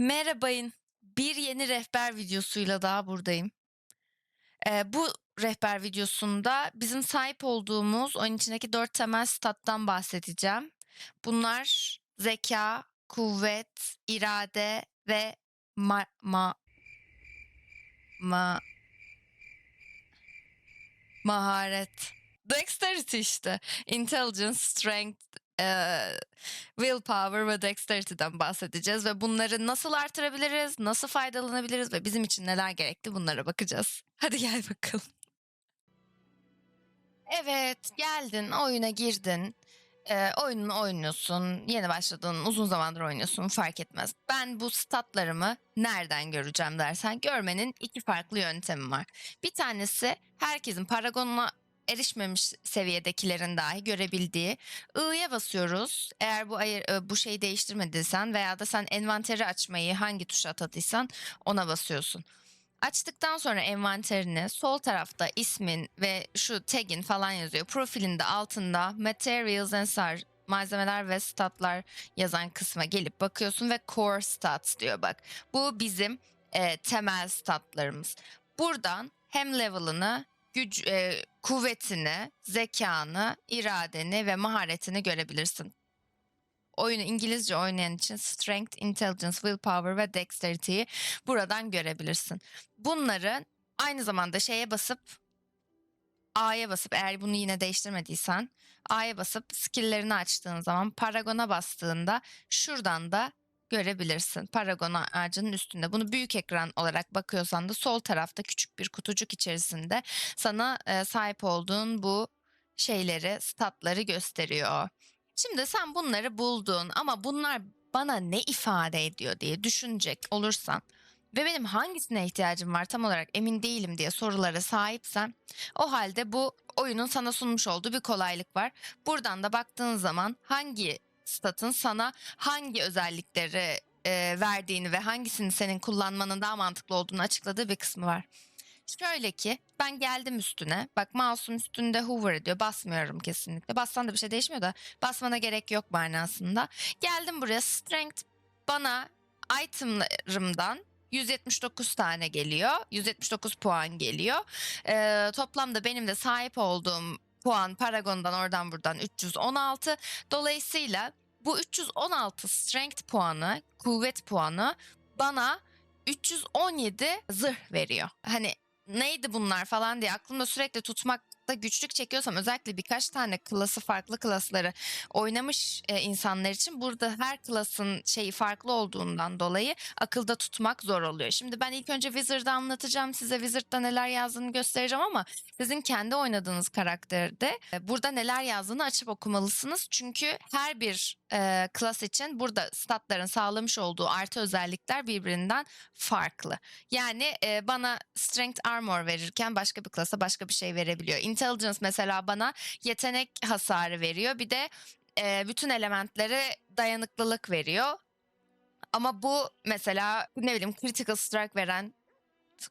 Merhabayın. Bir yeni rehber videosuyla daha buradayım. Eee, bu rehber videosunda bizim sahip olduğumuz oyun içindeki 4 temel stat'tan bahsedeceğim. Bunlar zekâ, kuvvet, irade ve ma ma ma maharet. Dexterity işte. Intelligence, strength, eee, willpower ve dexterity'den bahsedeceğiz ve bunları nasıl artırabiliriz, nasıl faydalanabiliriz ve bizim için neler gerekli bunlara bakacağız. Hadi gel bakalım. Evet, geldin, oyuna girdin. Eee, oyununu oynuyorsun, yeni başladın, uzun zamandır oynuyorsun fark etmez. Ben bu statlarımı nereden göreceğim dersen görmenin iki farklı yöntemi var. Bir tanesi herkesin Paragon'una erişmemiş seviyedekilerin dahi görebildiği I'ya basıyoruz. Eğer bu ayır, e, bu şeyi değiştirmediysen veya da sen envanteri açmayı hangi tuşa atadıysan ona basıyorsun. Açtıktan sonra envanterini sol tarafta ismin ve şu tag'in falan yazıyor. Profilinde altında materials and star malzemeler ve statlar yazan kısma gelip bakıyorsun ve core stats diyor bak. Bu bizim e, temel statlarımız. Buradan hem level'ını, güç, e, kuvvetini, zekanı, iradeni ve maharetini görebilirsin. Oyunu İngilizce oynayan için strength, intelligence, willpower ve dexterity'yi buradan görebilirsin. Bunları aynı zamanda şeye basıp A'ya basıp eğer bunu yine değiştirmediysen A'ya basıp skill'lerini açtığın zaman Paragon'a bastığında şuradan da görebilirsin. Paragon ağacının üstünde. Bunu büyük ekran olarak bakıyorsan da sol tarafta küçük bir kutucuk içerisinde sana e, sahip olduğun bu şeyleri, statları gösteriyor. Şimdi sen bunları buldun ama bunlar bana ne ifade ediyor diye düşünecek olursan ve benim hangisine ihtiyacım var tam olarak emin değilim diye sorulara sahipsen o halde bu oyunun sana sunmuş olduğu bir kolaylık var. Buradan da baktığın zaman hangi statın sana hangi özellikleri e, verdiğini ve hangisini senin kullanmanın daha mantıklı olduğunu açıkladığı bir kısmı var. Şöyle ki ben geldim üstüne. Bak mouse'um üstünde hover ediyor. Basmıyorum kesinlikle. Bassan da bir şey değişmiyor da basmana gerek yok manasında. Geldim buraya strength bana itemlarımdan 179 tane geliyor. 179 puan geliyor. Ee, toplamda benim de sahip olduğum puan Paragon'dan oradan buradan 316. Dolayısıyla bu 316 strength puanı, kuvvet puanı bana 317 zırh veriyor. Hani neydi bunlar falan diye aklımda sürekli tutmakta güçlük çekiyorsam özellikle birkaç tane klası farklı klasları oynamış e, insanlar için burada her klasın şeyi farklı olduğundan dolayı akılda tutmak zor oluyor. Şimdi ben ilk önce Wizard'ı anlatacağım size Wizard'da neler yazdığını göstereceğim ama sizin kendi oynadığınız karakterde e, burada neler yazdığını açıp okumalısınız. Çünkü her bir e, klas için burada statların sağlamış olduğu artı özellikler birbirinden farklı. Yani e, bana strength armor verirken başka bir klasa başka bir şey verebiliyor. Intelligence mesela bana yetenek hasarı veriyor. Bir de e, bütün elementlere dayanıklılık veriyor. Ama bu mesela ne bileyim critical strike veren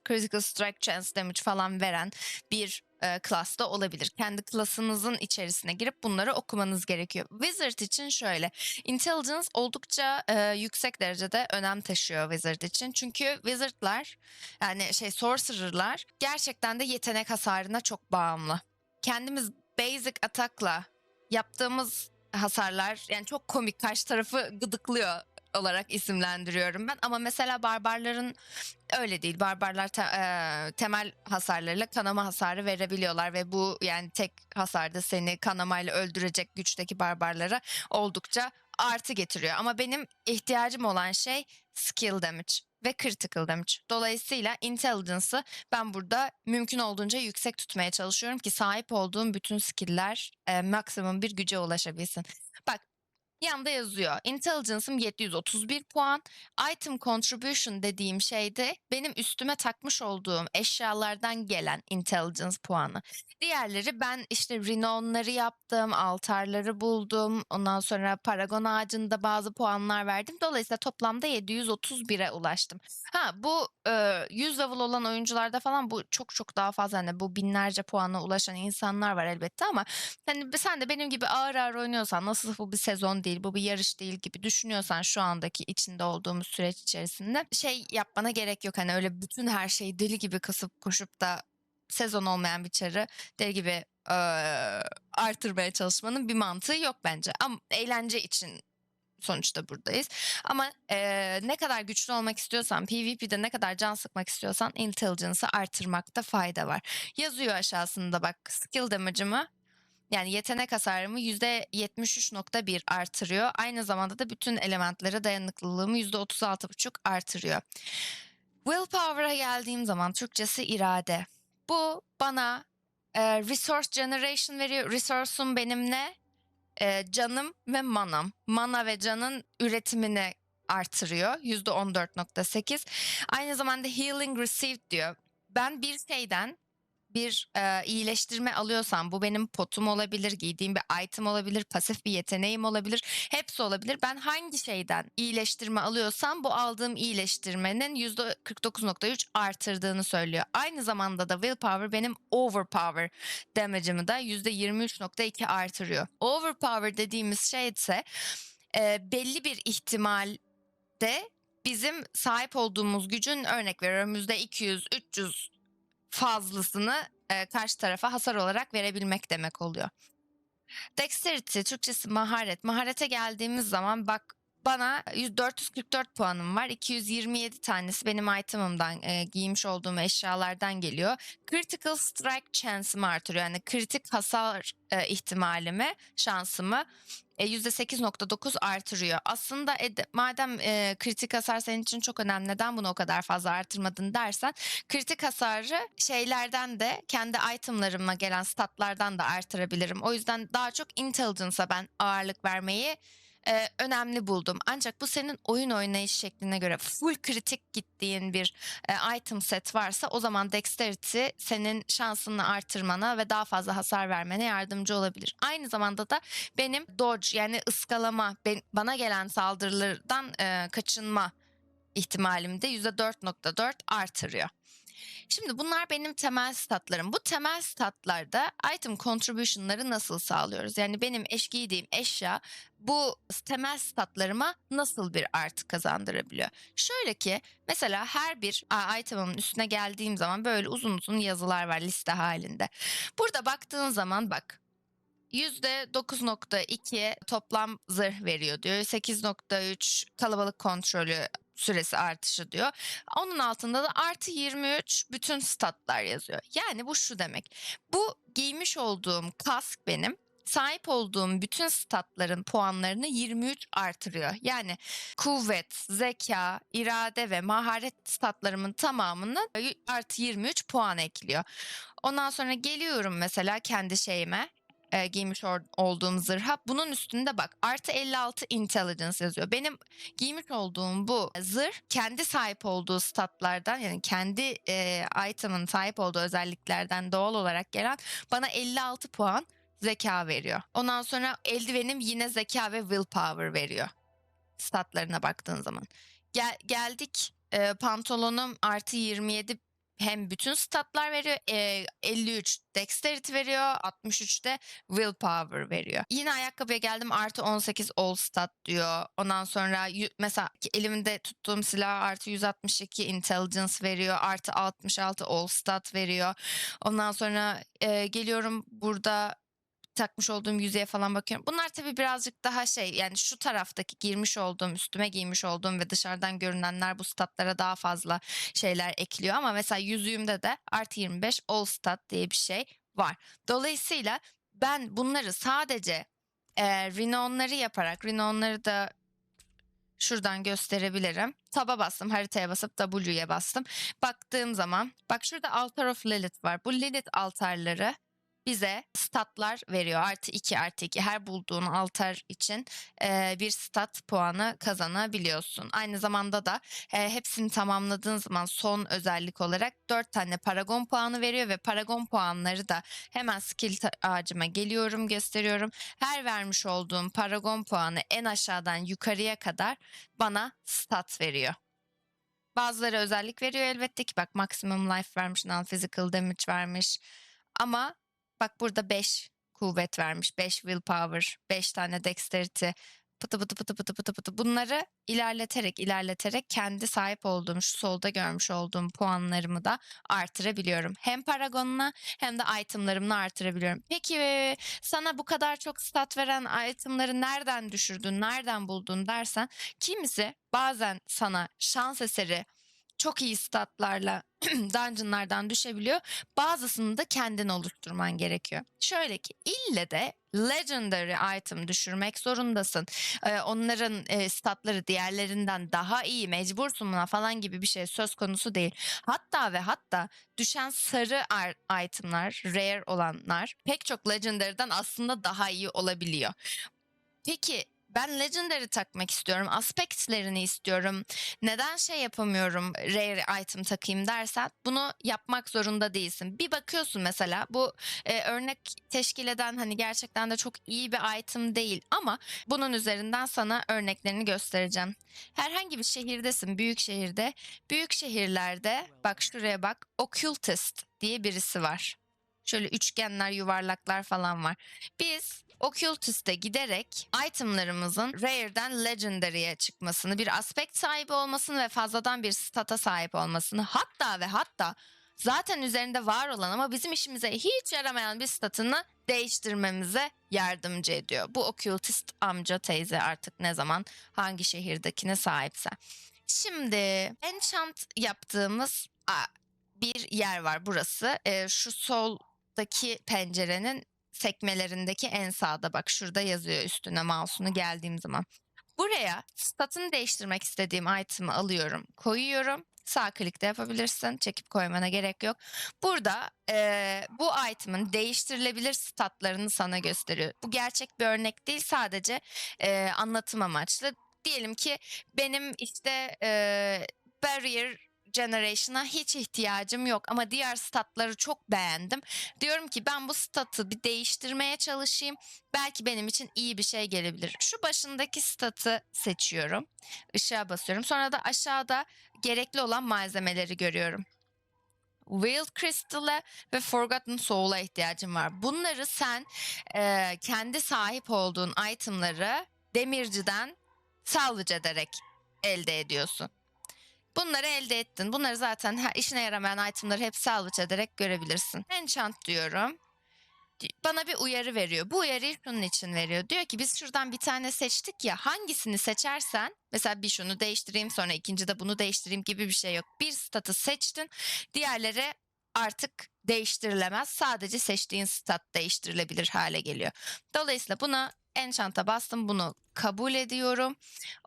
critical strike chance damage falan veren bir e, class'ta olabilir. Kendi klasınızın içerisine girip bunları okumanız gerekiyor. Wizard için şöyle. Intelligence oldukça e, yüksek derecede önem taşıyor Wizard için. Çünkü Wizard'lar yani şey Sorcerer'lar gerçekten de yetenek hasarına çok bağımlı. Kendimiz basic atakla yaptığımız hasarlar yani çok komik karşı tarafı gıdıklıyor olarak isimlendiriyorum ben. Ama mesela barbarların öyle değil. Barbarlar te- e, temel hasarlarıyla kanama hasarı verebiliyorlar ve bu yani tek hasarda seni kanamayla öldürecek güçteki barbarlara oldukça artı getiriyor. Ama benim ihtiyacım olan şey skill damage ve critical damage. Dolayısıyla intelligence'ı ben burada mümkün olduğunca yüksek tutmaya çalışıyorum ki sahip olduğum bütün skill'ler e, maksimum bir güce ulaşabilsin. Bak Yanda yazıyor. Intelligence'ım 731 puan. Item contribution dediğim şeyde benim üstüme takmış olduğum eşyalardan gelen intelligence puanı. Diğerleri ben işte renownları yaptım, altarları buldum. Ondan sonra paragon ağacında bazı puanlar verdim. Dolayısıyla toplamda 731'e ulaştım. Ha bu e, 100 level olan oyuncularda falan bu çok çok daha fazla. Hani bu binlerce puana ulaşan insanlar var elbette ama hani sen de benim gibi ağır ağır oynuyorsan nasıl bu bir sezon diye değil, bu bir yarış değil gibi düşünüyorsan şu andaki içinde olduğumuz süreç içerisinde şey yapmana gerek yok. Hani öyle bütün her şeyi deli gibi kasıp koşup da sezon olmayan bir çarı deli gibi eee, artırmaya çalışmanın bir mantığı yok bence. Ama eğlence için sonuçta buradayız. Ama eee, ne kadar güçlü olmak istiyorsan, PvP'de ne kadar can sıkmak istiyorsan intelligence'ı artırmakta fayda var. Yazıyor aşağısında bak skill damage'ımı yani yetenek hasarımı %73.1 artırıyor. Aynı zamanda da bütün elementlere dayanıklılığımı %36.5 artırıyor. Willpower'a geldiğim zaman Türkçesi irade. Bu bana e, resource generation veriyor. Resource'um benim ne? E, canım ve manam. Mana ve canın üretimini artırıyor. %14.8. Aynı zamanda healing received diyor. Ben bir şeyden bir e, iyileştirme alıyorsam bu benim potum olabilir, giydiğim bir item olabilir, pasif bir yeteneğim olabilir. Hepsi olabilir. Ben hangi şeyden iyileştirme alıyorsam bu aldığım iyileştirmenin %49.3 artırdığını söylüyor. Aynı zamanda da willpower benim overpower damage'ımı da %23.2 artırıyor. Overpower dediğimiz şey ise e, belli bir ihtimalde bizim sahip olduğumuz gücün örnek veriyorum %200-300 fazlasını e, karşı tarafa hasar olarak verebilmek demek oluyor. Dexterity, Türkçesi maharet. Maharete geldiğimiz zaman bak bana 100 444 puanım var. 227 tanesi benim itemımdan, e, giymiş olduğum eşyalardan geliyor. Critical strike chance'ımı artırıyor. Yani kritik hasar e, ihtimalimi, şansımı %8.9 artırıyor. Aslında ed- madem e, kritik hasar senin için çok önemli neden bunu o kadar fazla artırmadın dersen kritik hasarı şeylerden de kendi itemlarıma gelen statlardan da artırabilirim. O yüzden daha çok intelligence'a ben ağırlık vermeyi e, önemli buldum. Ancak bu senin oyun oynayış şekline göre full kritik gittiğin bir e, item set varsa o zaman dexterity senin şansını artırmana ve daha fazla hasar vermene yardımcı olabilir. Aynı zamanda da benim dodge yani ıskalama ben- bana gelen saldırılardan e, kaçınma ihtimalim de %4.4 artırıyor. Şimdi bunlar benim temel statlarım. Bu temel statlarda item contribution'ları nasıl sağlıyoruz? Yani benim eş giydiğim eşya bu temel statlarıma nasıl bir artı kazandırabiliyor? Şöyle ki mesela her bir a, item'ın üstüne geldiğim zaman böyle uzun uzun yazılar var liste halinde. Burada baktığın zaman bak %9.2 toplam zırh veriyor diyor. 8.3 kalabalık kontrolü süresi artışı diyor. Onun altında da artı 23 bütün statlar yazıyor. Yani bu şu demek. Bu giymiş olduğum kask benim sahip olduğum bütün statların puanlarını 23 artırıyor. Yani kuvvet, zeka, irade ve maharet statlarımın tamamını artı 23 puan ekliyor. Ondan sonra geliyorum mesela kendi şeyime e, giymiş olduğum zırha. Bunun üstünde bak artı 56 intelligence yazıyor. Benim giymiş olduğum bu zırh kendi sahip olduğu statlardan yani kendi e, item'ın sahip olduğu özelliklerden doğal olarak gelen bana 56 puan zeka veriyor. Ondan sonra eldivenim yine zeka ve willpower veriyor. Statlarına baktığın zaman. Gel, geldik e, pantolonum artı 27 hem bütün statlar veriyor. e, 53 dexterity veriyor. 63 de willpower veriyor. Yine ayakkabıya geldim artı 18 all stat diyor. Ondan sonra mesela elimde tuttuğum silah artı 162 intelligence veriyor. Artı 66 all stat veriyor. Ondan sonra e, geliyorum burada takmış olduğum yüzeye falan bakıyorum. Bunlar tabii birazcık daha şey yani şu taraftaki girmiş olduğum üstüme giymiş olduğum ve dışarıdan görünenler bu statlara daha fazla şeyler ekliyor ama mesela yüzüğümde de artı 25 all stat diye bir şey var. Dolayısıyla ben bunları sadece e, renownları yaparak renownları da şuradan gösterebilirim. Taba bastım haritaya basıp W'ye bastım. Baktığım zaman bak şurada Altar of Lilith var. Bu Lilith altarları bize statlar veriyor. Artı 2 artı 2 her bulduğun altar için e, bir stat puanı kazanabiliyorsun. Aynı zamanda da e, hepsini tamamladığın zaman son özellik olarak 4 tane paragon puanı veriyor ve paragon puanları da hemen skill ağacıma geliyorum gösteriyorum. Her vermiş olduğum paragon puanı en aşağıdan yukarıya kadar bana stat veriyor. Bazıları özellik veriyor elbette ki bak maximum life vermiş, non physical damage vermiş. Ama bak burada 5 kuvvet vermiş, 5 willpower, 5 tane dexterity. pıtı pıtı pıtı pıtı pıtı pıtı bunları ilerleterek ilerleterek kendi sahip olduğum şu solda görmüş olduğum puanlarımı da artırabiliyorum. Hem Paragon'la hem de itemlarımla artırabiliyorum. Peki sana bu kadar çok stat veren itemları nereden düşürdün, nereden buldun dersen kimisi bazen sana şans eseri çok iyi statlarla dungeonlardan düşebiliyor. Bazısını da kendin oluşturman gerekiyor. Şöyle ki ille de legendary item düşürmek zorundasın. Ee, onların e, statları diğerlerinden daha iyi mecbursun buna falan gibi bir şey söz konusu değil. Hatta ve hatta düşen sarı ar- itemlar, rare olanlar pek çok legendary'den aslında daha iyi olabiliyor. Peki ben Legendary takmak istiyorum. Aspectlerini istiyorum. Neden şey yapamıyorum rare item takayım dersen bunu yapmak zorunda değilsin. Bir bakıyorsun mesela bu e, örnek teşkil eden hani gerçekten de çok iyi bir item değil ama bunun üzerinden sana örneklerini göstereceğim. Herhangi bir şehirdesin büyük şehirde. Büyük şehirlerde bak şuraya bak occultist diye birisi var. Şöyle üçgenler yuvarlaklar falan var. Biz Occultist'e giderek itemlarımızın Rare'den Legendary'e çıkmasını, bir aspekt sahibi olmasını ve fazladan bir stata sahip olmasını hatta ve hatta zaten üzerinde var olan ama bizim işimize hiç yaramayan bir statını değiştirmemize yardımcı ediyor. Bu Occultist amca teyze artık ne zaman hangi şehirdekine sahipse. Şimdi enchant yaptığımız bir yer var burası. Ee, şu soldaki pencerenin sekmelerindeki en sağda bak şurada yazıyor üstüne mouse'unu geldiğim zaman. Buraya statını değiştirmek istediğim item'ı alıyorum, koyuyorum. Sağ klikte yapabilirsin. Çekip koymana gerek yok. Burada eee, bu item'ın değiştirilebilir statlarını sana gösteriyor. Bu gerçek bir örnek değil sadece eee, anlatım amaçlı. Diyelim ki benim işte eee barrier generation'a hiç ihtiyacım yok ama diğer statları çok beğendim. Diyorum ki ben bu statı bir değiştirmeye çalışayım. Belki benim için iyi bir şey gelebilir. Şu başındaki statı seçiyorum. Işığa basıyorum. Sonra da aşağıda gerekli olan malzemeleri görüyorum. Wild Crystal'e ve Forgotten Soul'a ihtiyacım var. Bunları sen e, kendi sahip olduğun itemları demirciden salvage ederek elde ediyorsun. Bunları elde ettin. Bunları zaten işine yaramayan itemları hep salvage ederek görebilirsin. Enchant diyorum. Bana bir uyarı veriyor. Bu uyarıyı şunun için veriyor. Diyor ki biz şuradan bir tane seçtik ya hangisini seçersen mesela bir şunu değiştireyim sonra ikinci de bunu değiştireyim gibi bir şey yok. Bir statı seçtin diğerleri artık değiştirilemez. Sadece seçtiğin stat değiştirilebilir hale geliyor. Dolayısıyla buna enchant'a bastım bunu kabul ediyorum.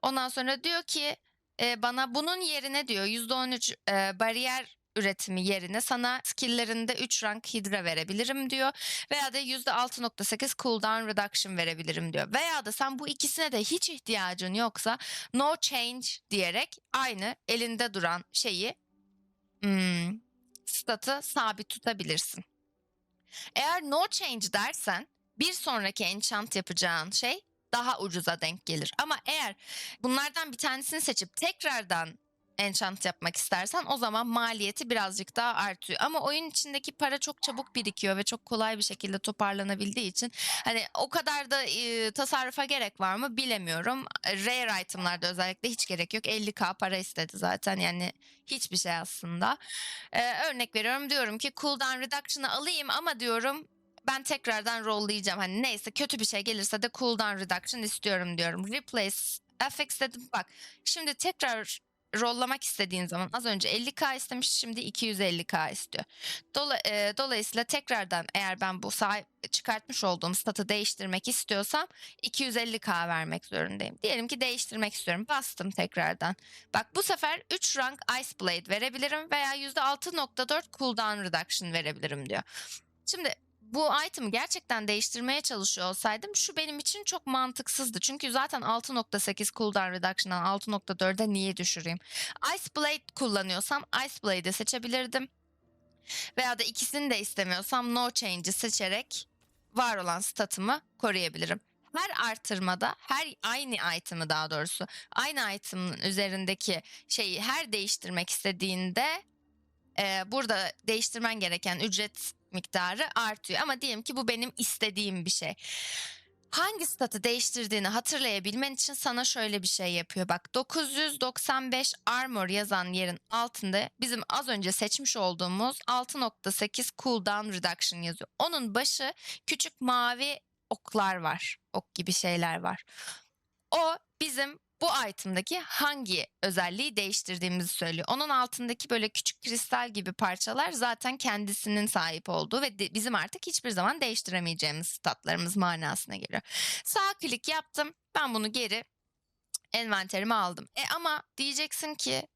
Ondan sonra diyor ki e, bana bunun yerine diyor %13 e, bariyer üretimi yerine sana skill'lerinde 3 rank hidra verebilirim diyor. Veya da %6.8 cooldown reduction verebilirim diyor. Veya da sen bu ikisine de hiç ihtiyacın yoksa no change diyerek aynı elinde duran şeyi hmm, statı sabit tutabilirsin. Eğer no change dersen bir sonraki enchant yapacağın şey daha ucuza denk gelir. Ama eğer bunlardan bir tanesini seçip tekrardan enchant yapmak istersen o zaman maliyeti birazcık daha artıyor. Ama oyun içindeki para çok çabuk birikiyor ve çok kolay bir şekilde toparlanabildiği için hani o kadar da e, tasarrufa gerek var mı bilemiyorum. Rare itemlarda özellikle hiç gerek yok. 50k para istedi zaten yani hiçbir şey aslında. Ee, örnek veriyorum diyorum ki cooldown reduction'ı alayım ama diyorum ben tekrardan rollayacağım. Hani neyse kötü bir şey gelirse de cooldown reduction istiyorum diyorum. Replace FX dedim bak. Şimdi tekrar rollamak istediğin zaman az önce 50k istemiş şimdi 250k istiyor. Dola, e, dolayısıyla tekrardan eğer ben bu sahip çıkartmış olduğum statı değiştirmek istiyorsam 250k vermek zorundayım. Diyelim ki değiştirmek istiyorum. Bastım tekrardan. Bak bu sefer 3 rank Ice Blade verebilirim veya %6.4 cooldown reduction verebilirim diyor. Şimdi bu item'ı gerçekten değiştirmeye çalışıyor olsaydım şu benim için çok mantıksızdı. Çünkü zaten 6.8 cooldown reduction'dan 6.4'e niye düşüreyim? Ice Blade kullanıyorsam Ice Blade'i seçebilirdim. Veya da ikisini de istemiyorsam No Change'i seçerek var olan statımı koruyabilirim. Her artırmada her aynı item'ı daha doğrusu aynı item'ın üzerindeki şeyi her değiştirmek istediğinde e, burada değiştirmen gereken ücret miktarı artıyor. Ama diyelim ki bu benim istediğim bir şey. hangi statı değiştirdiğini hatırlayabilmen için sana şöyle bir şey yapıyor. Bak 995 armor yazan yerin altında bizim az önce seçmiş olduğumuz 6.8 cooldown reduction yazıyor. Onun başı küçük mavi oklar var. Ok gibi şeyler var. O bizim bu item'daki hangi özelliği değiştirdiğimizi söylüyor. Onun altındaki böyle küçük kristal gibi parçalar zaten kendisinin sahip olduğu ve de- bizim artık hiçbir zaman değiştiremeyeceğimiz statlarımız manasına geliyor. Sağ klik yaptım. Ben bunu geri envanterime aldım. E ama diyeceksin ki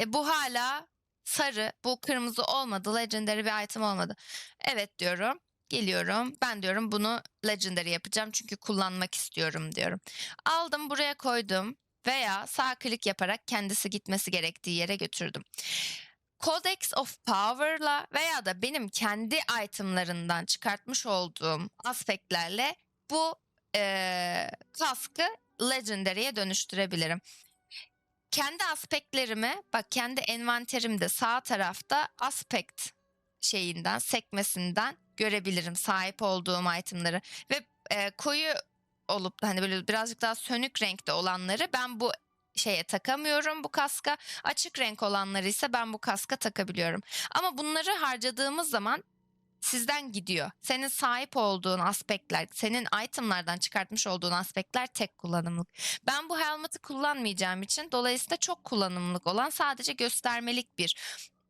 e, bu hala sarı, bu kırmızı olmadı, legendary bir item olmadı. Evet diyorum. Geliyorum. Ben diyorum bunu legendary yapacağım çünkü kullanmak istiyorum diyorum. Aldım buraya koydum veya sağ klik yaparak kendisi gitmesi gerektiği yere götürdüm. Codex of Power'la veya da benim kendi itemlarından çıkartmış olduğum aspektlerle bu eee, kaskı legendary'e dönüştürebilirim. Kendi aspektlerimi bak kendi envanterimde sağ tarafta aspect şeyinden sekmesinden görebilirim sahip olduğum itemları ve e, koyu olup hani böyle birazcık daha sönük renkte olanları ben bu şeye takamıyorum bu kaska. Açık renk olanları ise ben bu kaska takabiliyorum. Ama bunları harcadığımız zaman sizden gidiyor. Senin sahip olduğun aspektler, senin itemlardan çıkartmış olduğun aspektler tek kullanımlık. Ben bu helmet'i kullanmayacağım için dolayısıyla çok kullanımlık olan sadece göstermelik bir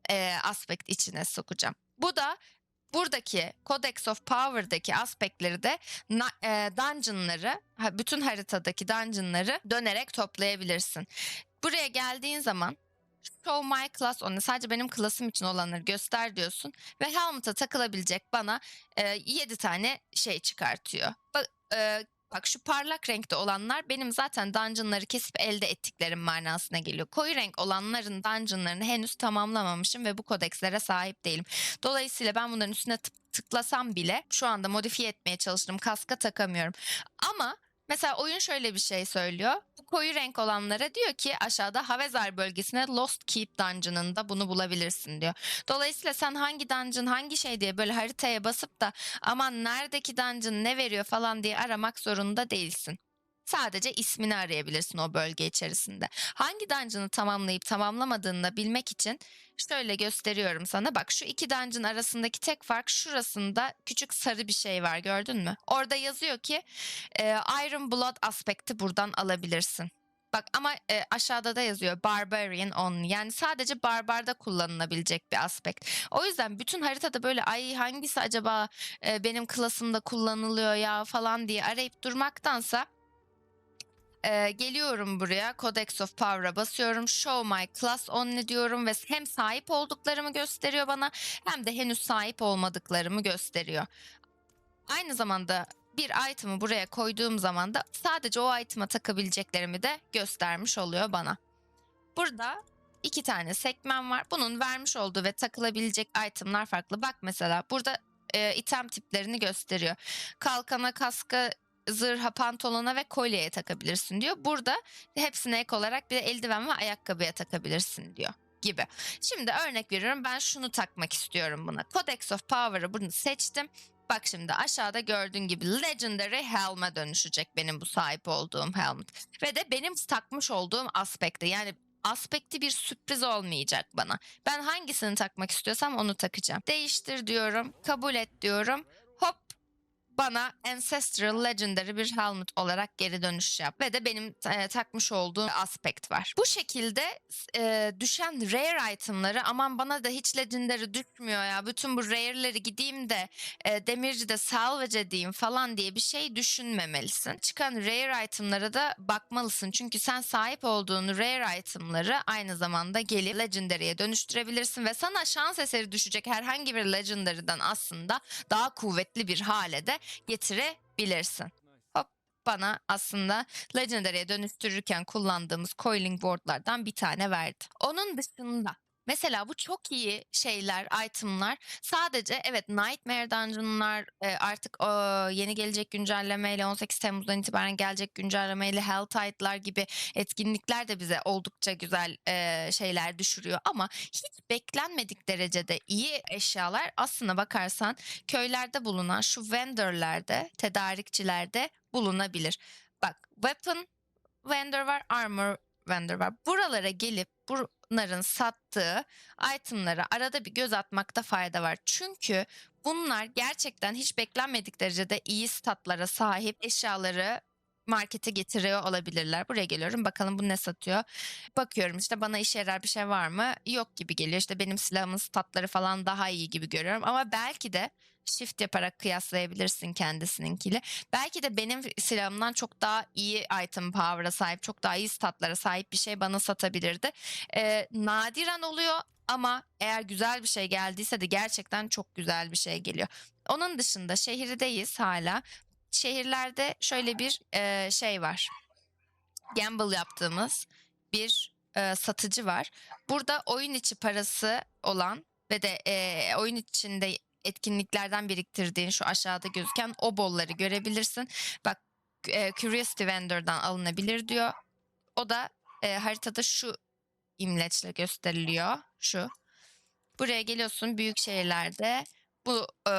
e, aspekt içine sokacağım. Bu da buradaki Codex of Power'daki aspektleri de e, dungeonları, bütün haritadaki dungeonları dönerek toplayabilirsin. Buraya geldiğin zaman Show my class on sadece benim klasım için olanları göster diyorsun ve helmet'a takılabilecek bana 7 tane şey çıkartıyor. Bak, e, bak şu parlak renkte olanlar benim zaten dungeonları kesip elde ettiklerim manasına geliyor. Koyu renk olanların dungeonlarını henüz tamamlamamışım ve bu kodekslere sahip değilim. Dolayısıyla ben bunların üstüne tık- tıklasam bile şu anda modifiye etmeye çalıştım. Kaska takamıyorum. Ama mesela oyun şöyle bir şey söylüyor. Bu koyu renk olanlara diyor ki aşağıda Havezar bölgesine Lost Keep Dungeon'ında bunu bulabilirsin diyor. Dolayısıyla sen hangi dungeon hangi şey diye böyle haritaya basıp da aman neredeki dungeon ne veriyor falan diye aramak zorunda değilsin. Sadece ismini arayabilirsin o bölge içerisinde. Hangi dungeon'ı tamamlayıp tamamlamadığını da bilmek için şöyle gösteriyorum sana. Bak şu iki dungeon arasındaki tek fark şurasında küçük sarı bir şey var gördün mü? Orada yazıyor ki e, Iron Blood aspekti buradan alabilirsin. Bak ama e, aşağıda da yazıyor Barbarian only. Yani sadece barbarda kullanılabilecek bir aspekt. O yüzden bütün haritada böyle ay hangisi acaba e, benim klasımda kullanılıyor ya falan diye arayıp durmaktansa e, geliyorum buraya Codex of Power'a basıyorum. Show my class only diyorum ve hem sahip olduklarımı gösteriyor bana hem de henüz sahip olmadıklarımı gösteriyor. Aynı zamanda bir item'ı buraya koyduğum zaman da sadece o item'a takabileceklerimi de göstermiş oluyor bana. Burada iki tane sekmen var. Bunun vermiş olduğu ve takılabilecek item'lar farklı. Bak mesela burada e, item tiplerini gösteriyor. Kalkana, kaska, zırha, pantolona ve kolyeye takabilirsin diyor. Burada hepsine ek olarak bir de eldiven ve ayakkabıya takabilirsin diyor gibi. Şimdi örnek veriyorum ben şunu takmak istiyorum buna. Codex of Power'ı bunu seçtim. Bak şimdi aşağıda gördüğün gibi Legendary Helm'e dönüşecek benim bu sahip olduğum helmet. Ve de benim takmış olduğum aspekte yani aspekti bir sürpriz olmayacak bana. Ben hangisini takmak istiyorsam onu takacağım. Değiştir diyorum, kabul et diyorum. Bana Ancestral Legendary bir helmet olarak geri dönüş yap. Ve de benim e, takmış olduğum aspekt var. Bu şekilde e, düşen rare itemları aman bana da hiç Legendary düşmüyor ya. Bütün bu rare'leri gideyim de e, demircide salvage edeyim falan diye bir şey düşünmemelisin. Çıkan rare itemlara da bakmalısın. Çünkü sen sahip olduğun rare itemları aynı zamanda gelip Legendary'e dönüştürebilirsin ve sana şans eseri düşecek herhangi bir Legendary'den aslında daha kuvvetli bir hale de getirebilirsin. Hop bana aslında Legendary'e dönüştürürken kullandığımız coiling boardlardan bir tane verdi. Onun dışında Mesela bu çok iyi şeyler, itemlar. Sadece evet Nightmare Dungeon'lar e, artık yeni gelecek güncellemeyle 18 Temmuz'dan itibaren gelecek güncellemeyle Helltide'lar gibi etkinlikler de bize oldukça güzel e, şeyler düşürüyor. Ama hiç beklenmedik derecede iyi eşyalar aslına bakarsan köylerde bulunan şu vendorlerde, tedarikçilerde bulunabilir. Bak weapon vendor var, armor vendor var. Buralara gelip bunların sattığı itemlara arada bir göz atmakta fayda var. Çünkü bunlar gerçekten hiç beklenmedik derecede iyi statlara sahip eşyaları markete getiriyor olabilirler. Buraya geliyorum bakalım bu ne satıyor. Bakıyorum işte bana işe yarar bir şey var mı? Yok gibi geliyor. İşte benim silahımın statları falan daha iyi gibi görüyorum. Ama belki de shift yaparak kıyaslayabilirsin kendisininkiyle. Belki de benim silahımdan çok daha iyi item power'a sahip, çok daha iyi statlara sahip bir şey bana satabilirdi. Ee, nadiren oluyor ama eğer güzel bir şey geldiyse de gerçekten çok güzel bir şey geliyor. Onun dışında şehirdeyiz hala. Şehirlerde şöyle bir e, şey var. Gamble yaptığımız bir e, satıcı var. Burada oyun içi parası olan ve de e, oyun içinde etkinliklerden biriktirdiğin şu aşağıda gözüken o bolları görebilirsin. Bak e, Curiosity Vendor'dan alınabilir diyor. O da e, haritada şu imleçle gösteriliyor. Şu. Buraya geliyorsun büyük şehirlerde bu e,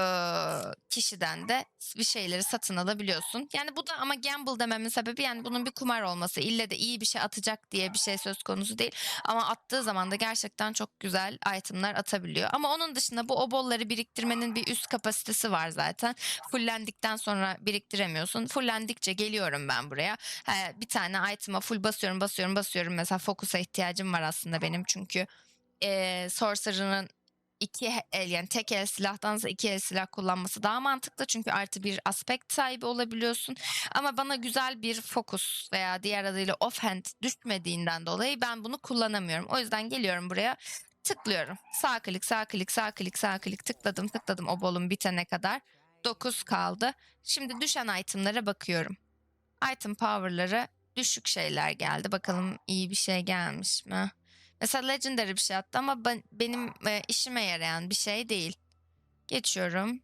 kişiden de bir şeyleri satın alabiliyorsun. Yani bu da ama gamble dememin sebebi yani bunun bir kumar olması. İlle de iyi bir şey atacak diye bir şey söz konusu değil. Ama attığı zaman da gerçekten çok güzel itemlar atabiliyor. Ama onun dışında bu obolları biriktirmenin bir üst kapasitesi var zaten. Fullendikten sonra biriktiremiyorsun. Fullendikçe geliyorum ben buraya. He, bir tane item'a full basıyorum basıyorum basıyorum. Mesela fokus'a ihtiyacım var aslında benim çünkü e, Sorcerer'ın iki el yani tek el silahtansa iki el silah kullanması daha mantıklı. Çünkü artı bir aspekt sahibi olabiliyorsun. Ama bana güzel bir fokus veya diğer adıyla offhand düşmediğinden dolayı ben bunu kullanamıyorum. O yüzden geliyorum buraya tıklıyorum. Sağ klik sağ klik sağ klik sağ klik tıkladım tıkladım o bolum bitene kadar. 9 kaldı. Şimdi düşen itemlara bakıyorum. Item power'ları düşük şeyler geldi. Bakalım iyi bir şey gelmiş mi? Mesela legendary bir şey attı ama ben, benim e, işime yarayan bir şey değil. Geçiyorum.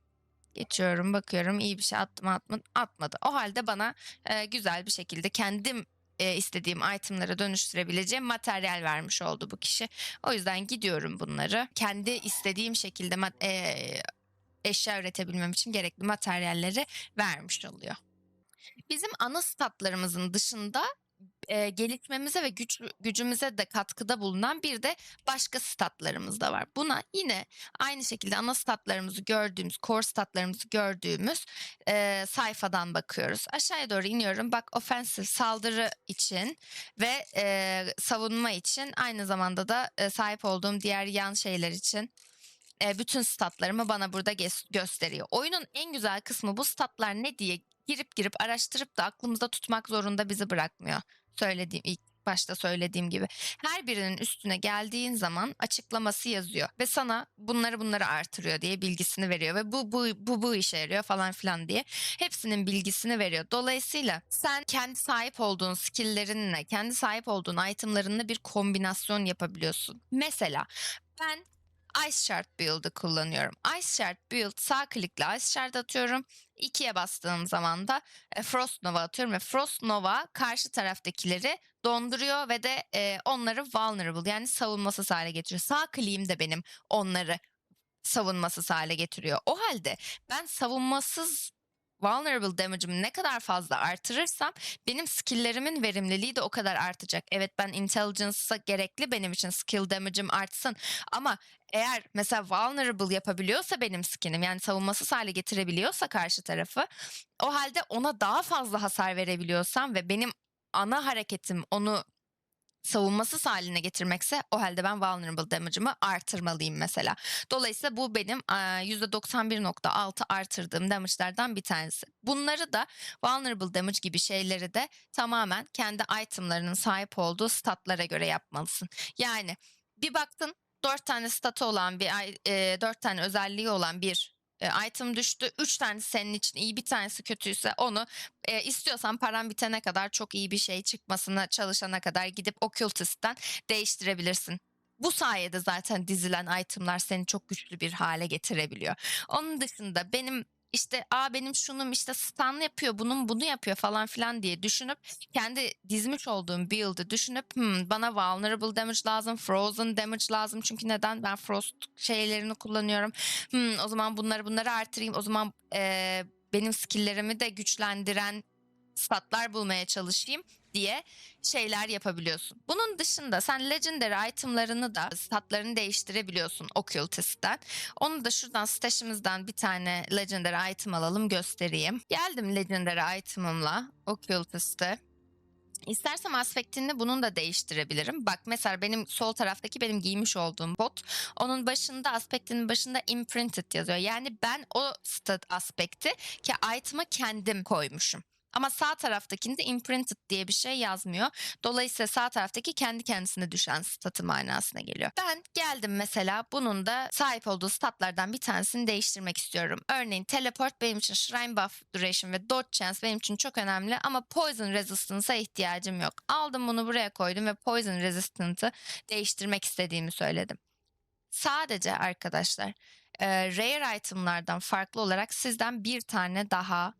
Geçiyorum bakıyorum iyi bir şey attı mı atmadı. O halde bana e, güzel bir şekilde kendim e, istediğim itemlara dönüştürebileceğim materyal vermiş oldu bu kişi. O yüzden gidiyorum bunları. Kendi istediğim şekilde e, eşya üretebilmem için gerekli materyalleri vermiş oluyor. Bizim ana statlarımızın dışında e, gelişmemize ve güç, gücümüze de katkıda bulunan bir de başka statlarımız da var. Buna yine aynı şekilde ana statlarımızı gördüğümüz, core statlarımızı gördüğümüz e, sayfadan bakıyoruz. Aşağıya doğru iniyorum. Bak offensive saldırı için ve e, savunma için aynı zamanda da e, sahip olduğum diğer yan şeyler için e, bütün statlarımı bana burada gösteriyor. Oyunun en güzel kısmı bu statlar ne diye girip girip araştırıp da aklımızda tutmak zorunda bizi bırakmıyor. Söylediğim ilk başta söylediğim gibi. Her birinin üstüne geldiğin zaman açıklaması yazıyor ve sana bunları bunları artırıyor diye bilgisini veriyor ve bu bu bu bu işe yarıyor falan filan diye hepsinin bilgisini veriyor. Dolayısıyla sen kendi sahip olduğun skill'lerinle, kendi sahip olduğun itemlarınla bir kombinasyon yapabiliyorsun. Mesela ben Ice Shard build'ı kullanıyorum. Ice Shard build sağ klikle Ice Shard atıyorum. İkiye bastığım zaman da e, Frost Nova atıyorum ve Frost Nova karşı taraftakileri donduruyor ve de e, onları vulnerable yani savunmasız hale getiriyor. Sağ kliğim de benim onları savunmasız hale getiriyor. O halde ben savunmasız vulnerable damage'ımı ne kadar fazla artırırsam benim skill'lerimin verimliliği de o kadar artacak. Evet ben intelligence'a gerekli benim için skill damage'ım artsın ama eğer mesela vulnerable yapabiliyorsa benim skin'im yani savunmasız hale getirebiliyorsa karşı tarafı o halde ona daha fazla hasar verebiliyorsam ve benim ana hareketim onu savunmasız haline getirmekse o halde ben vulnerable damage'ımı artırmalıyım mesela. Dolayısıyla bu benim eee, %91.6 artırdığım damage'lerden bir tanesi. Bunları da vulnerable damage gibi şeyleri de tamamen kendi itemlarının sahip olduğu statlara göre yapmalısın. Yani bir baktın 4 tane statı olan bir ay- eee, 4 tane özelliği olan bir e, item düştü. 3 tanesi senin için iyi bir tanesi kötüyse onu e, istiyorsan paran bitene kadar çok iyi bir şey çıkmasına çalışana kadar gidip Occultist'ten değiştirebilirsin. Bu sayede zaten dizilen itemlar seni çok güçlü bir hale getirebiliyor. Onun dışında benim işte aa benim şunum işte stun yapıyor bunun bunu yapıyor falan filan diye düşünüp kendi dizmiş olduğum build'ı düşünüp "Hmm, bana vulnerable damage lazım frozen damage lazım çünkü neden? Ben frost şeylerini kullanıyorum. Hmm, o zaman bunları bunları artırayım. O zaman eee, benim skill'lerimi de güçlendiren statlar bulmaya çalışayım diye şeyler yapabiliyorsun. Bunun dışında sen legendary itemlarını da statlarını değiştirebiliyorsun occultist'ten. Onu da şuradan stash'imizden bir tane legendary item alalım göstereyim. Geldim legendary item'ımla occultist'e. İstersem aspektini bunun da değiştirebilirim. Bak mesela benim sol taraftaki benim giymiş olduğum bot. Onun başında aspektinin başında imprinted yazıyor. Yani ben o stat aspekti ki item'a kendim koymuşum. Ama sağ taraftakinde imprinted diye bir şey yazmıyor. Dolayısıyla sağ taraftaki kendi kendisine düşen statı manasına geliyor. Ben geldim mesela bunun da sahip olduğu statlardan bir tanesini değiştirmek istiyorum. Örneğin teleport benim için shrine buff duration ve dodge chance benim için çok önemli ama poison resistance'a ihtiyacım yok. Aldım bunu buraya koydum ve poison resistant'ı değiştirmek istediğimi söyledim. Sadece arkadaşlar e, rare itemlardan farklı olarak sizden bir tane daha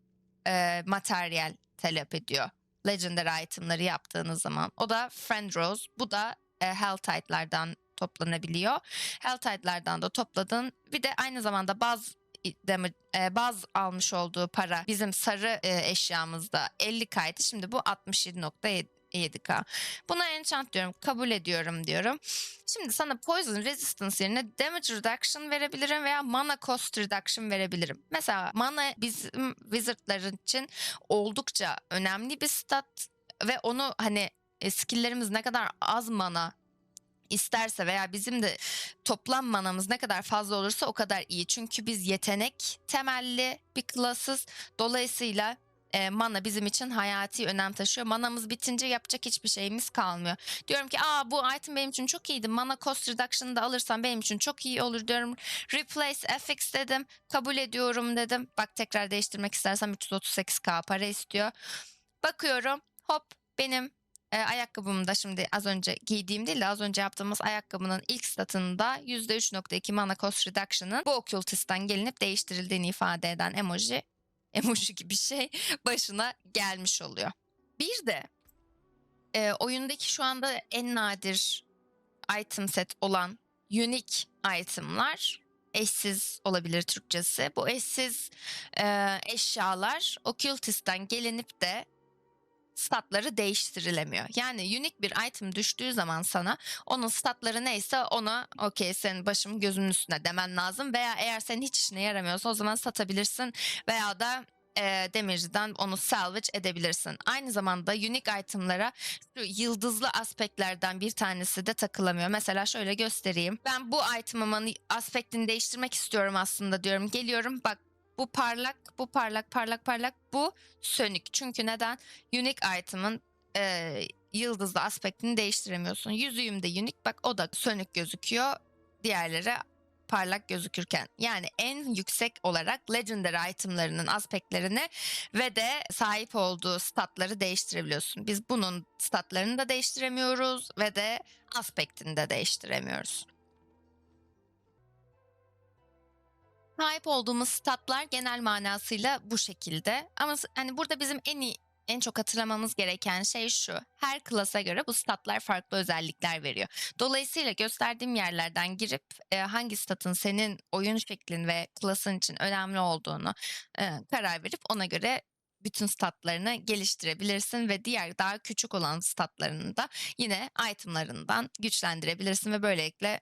e, materyal talep ediyor. Legendary itemları yaptığınız zaman. O da Friend Rose. Bu da e, Helltite'lardan toplanabiliyor. Helltite'lardan da topladın. Bir de aynı zamanda baz damage, e, baz almış olduğu para bizim sarı e, eşyamızda 50k'ydı. Şimdi bu 67.7k. Buna enchant diyorum. Kabul ediyorum diyorum. Şimdi sana poison resistance yerine damage reduction verebilirim veya mana cost reduction verebilirim. Mesela mana bizim wizardların için oldukça önemli bir stat ve onu hani e, skill'lerimiz ne kadar az mana isterse veya bizim de toplam manamız ne kadar fazla olursa o kadar iyi. Çünkü biz yetenek temelli bir klasız. Dolayısıyla e, mana bizim için hayati önem taşıyor. Manamız bitince yapacak hiçbir şeyimiz kalmıyor. Diyorum ki aa bu item benim için çok iyiydi. Mana cost reduction'ı da alırsam benim için çok iyi olur diyorum. Replace FX dedim. Kabul ediyorum dedim. Bak tekrar değiştirmek istersem 338k para istiyor. Bakıyorum hop benim e, ayakkabımda şimdi az önce giydiğim değil de az önce yaptığımız ayakkabının ilk statında %3.2 mana cost reduction'ın bu occultist'ten gelinip değiştirildiğini ifade eden emoji emoji gibi şey başına gelmiş oluyor. Bir de e, oyundaki şu anda en nadir item set olan unique itemlar eşsiz olabilir Türkçesi. Bu eşsiz e, eşyalar occultist'ten gelinip de statları değiştirilemiyor. Yani unique bir item düştüğü zaman sana onun statları neyse ona okey senin başım gözümün üstüne demen lazım veya eğer senin hiç işine yaramıyorsa o zaman satabilirsin veya da e, demirciden onu salvage edebilirsin. Aynı zamanda unique itemlara şu yıldızlı aspektlerden bir tanesi de takılamıyor. Mesela şöyle göstereyim. Ben bu item'ımın aspektini değiştirmek istiyorum aslında diyorum. Geliyorum bak bu parlak, bu parlak, parlak, parlak, bu sönük. Çünkü neden? Unique item'ın e, yıldızlı aspektini değiştiremiyorsun. Yüzüğüm de unique, bak o da sönük gözüküyor. Diğerleri parlak gözükürken yani en yüksek olarak legendary itemlarının aspektlerini ve de sahip olduğu statları değiştirebiliyorsun. Biz bunun statlarını da değiştiremiyoruz ve de aspektini de değiştiremiyoruz. Sahip olduğumuz statlar genel manasıyla bu şekilde. Ama hani burada bizim en iyi en çok hatırlamamız gereken şey şu. Her klasa göre bu statlar farklı özellikler veriyor. Dolayısıyla gösterdiğim yerlerden girip e, hangi statın senin oyun şeklin ve klasın için önemli olduğunu e, karar verip ona göre bütün statlarını geliştirebilirsin ve diğer daha küçük olan statlarını da yine itemlarından güçlendirebilirsin ve böylelikle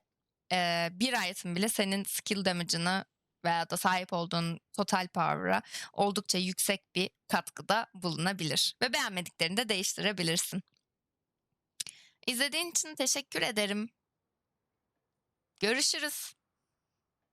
e, bir item bile senin skill damage'ını veya da sahip olduğun total power'a oldukça yüksek bir katkıda bulunabilir. Ve beğenmediklerini de değiştirebilirsin. İzlediğin için teşekkür ederim. Görüşürüz.